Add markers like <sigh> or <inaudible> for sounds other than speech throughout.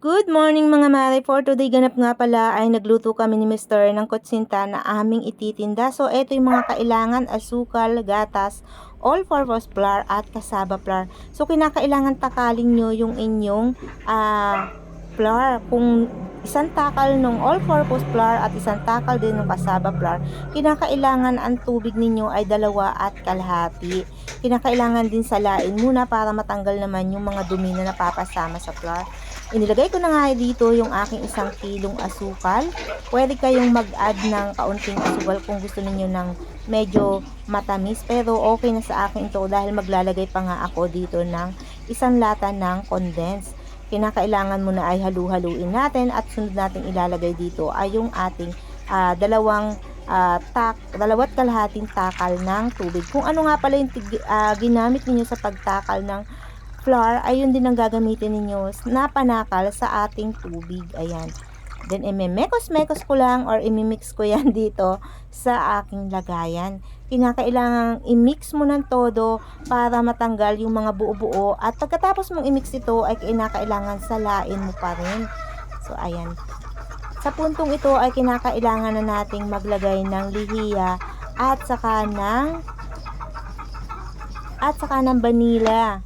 Good morning mga mare. For today ganap nga pala ay nagluto kami ni Mr. ng kutsinta na aming ititinda. So ito yung mga kailangan, asukal, gatas, all-purpose flour at kasaba flour. So kinakailangan takalin nyo yung inyong ah, flour. Kung isang takal ng all-purpose flour at isang takal din ng kasaba flour, kinakailangan ang tubig ninyo ay dalawa at kalahati. Kinakailangan din salain muna para matanggal naman yung mga dumi na napapasama sa flour. Inilagay ko na nga dito yung aking isang kilong asukal. Pwede kayong mag-add ng kaunting asukal kung gusto niyo ng medyo matamis. Pero okay na sa akin ito dahil maglalagay pa nga ako dito ng isang lata ng condense. Kinakailangan muna ay halu-haluin natin at sunod natin ilalagay dito ay yung ating ah, dalawang ah, tak, dalawat kalahating takal ng tubig. Kung ano nga pala yung ah, ginamit niyo sa pagtakal ng flour, ayun din ang gagamitin ninyo na panakal sa ating tubig. Ayan. Then, imemekos-mekos ko lang or imimix ko yan <laughs> dito sa aking lagayan. Kinakailangan i-mix mo ng todo para matanggal yung mga buo-buo. At pagkatapos mong i-mix ito, ay kinakailangan salain mo pa rin. So, ayan. Sa puntong ito ay kinakailangan na nating maglagay ng lihiya at saka ng at saka ng vanilla.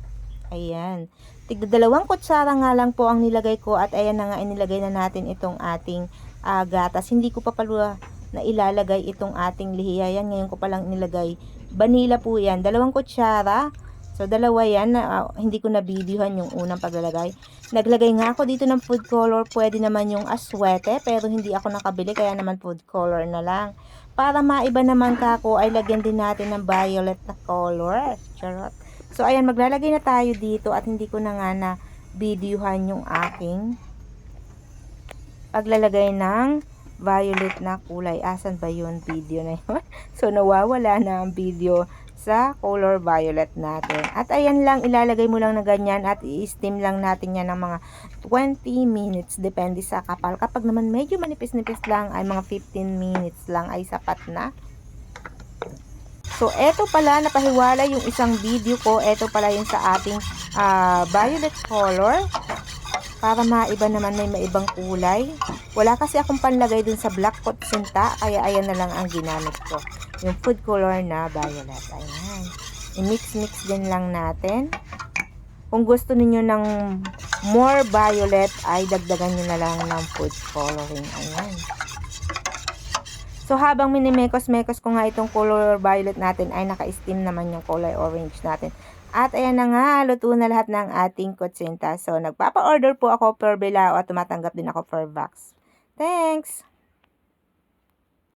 Ayan. Tigda dalawang kutsara nga lang po ang nilagay ko at ayan na nga inilagay na natin itong ating ah, gatas. Hindi ko pa pala na ilalagay itong ating lihiya. Yan ngayon ko palang nilagay. Vanilla po yan. Dalawang kutsara. So, dalawa yan. Ah, hindi ko na-videohan yung unang paglalagay. Naglagay nga ako dito ng food color. Pwede naman yung aswete. Pero hindi ako nakabili. Kaya naman food color na lang. Para maiba naman kako ay lagyan din natin ng violet na color. Charot. So, ayan, maglalagay na tayo dito at hindi ko na nga na videohan yung aking paglalagay ng violet na kulay. Asan ba yun video na yun? <laughs> so, nawawala na ang video sa color violet natin. At ayan lang, ilalagay mo lang na ganyan at i-steam lang natin yan ng mga 20 minutes. Depende sa kapal. Kapag naman medyo manipis-nipis lang, ay mga 15 minutes lang ay sapat na. So, eto pala, napahiwala yung isang video ko. Eto pala yung sa ating ah, violet color. Para maiba naman may maibang kulay. Wala kasi akong panlagay dun sa black pot sinta. Kaya ayan na lang ang ginamit ko. Yung food color na violet. Ayan. I-mix-mix din lang natin. Kung gusto niyo ng more violet, ay dagdagan nyo na lang ng food coloring. Ayan. So, habang minimekos-mekos ko nga itong color violet natin, ay naka-steam naman yung color orange natin. At ayan na nga, luto na lahat ng ating kutsinta. So, nagpapa-order po ako per bilao at tumatanggap din ako per box. Thanks!